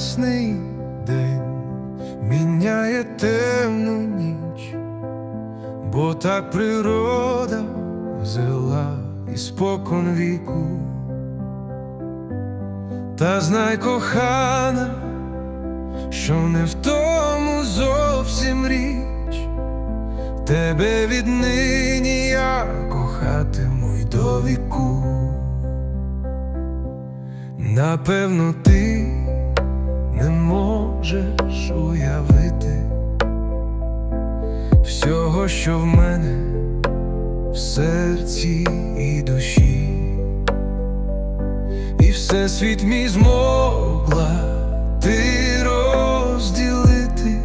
ясний день міняє темну ніч, бо так природа взяла і спокон віку. Та знай, кохана, що не в тому зовсім річ, тебе віднині я кохатиму й до віку. Напевно, ти не можеш уявити всього, що в мене в серці і душі, і все світ мій змогла ти розділити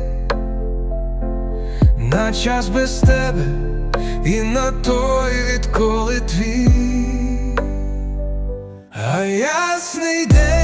на час без тебе і на той, відколи твій. А ясний день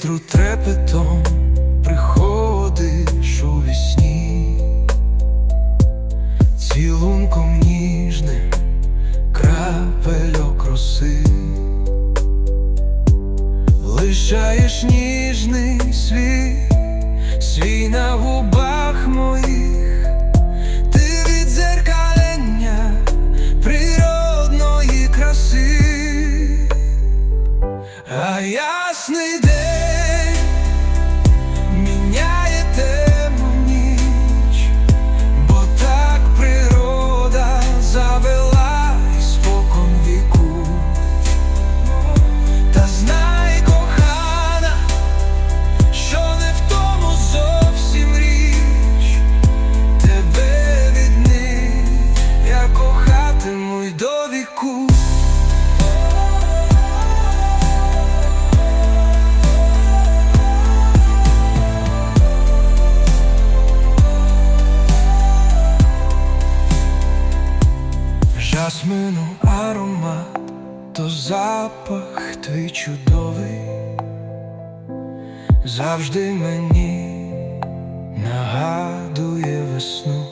вітру трепетом приходиш у вісні, цілунком ніжним крапельок роси, лишаєш ніжний світ, свій на губах Жасмину аромат, то запах твій чудовий, завжди мені нагадує весну,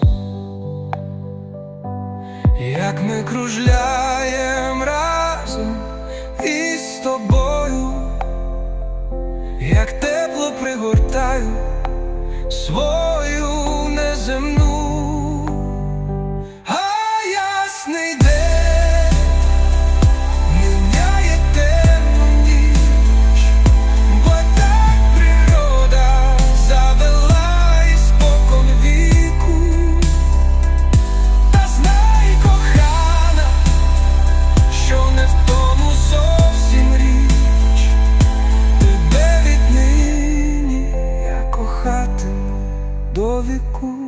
як ми кружляєм With cool.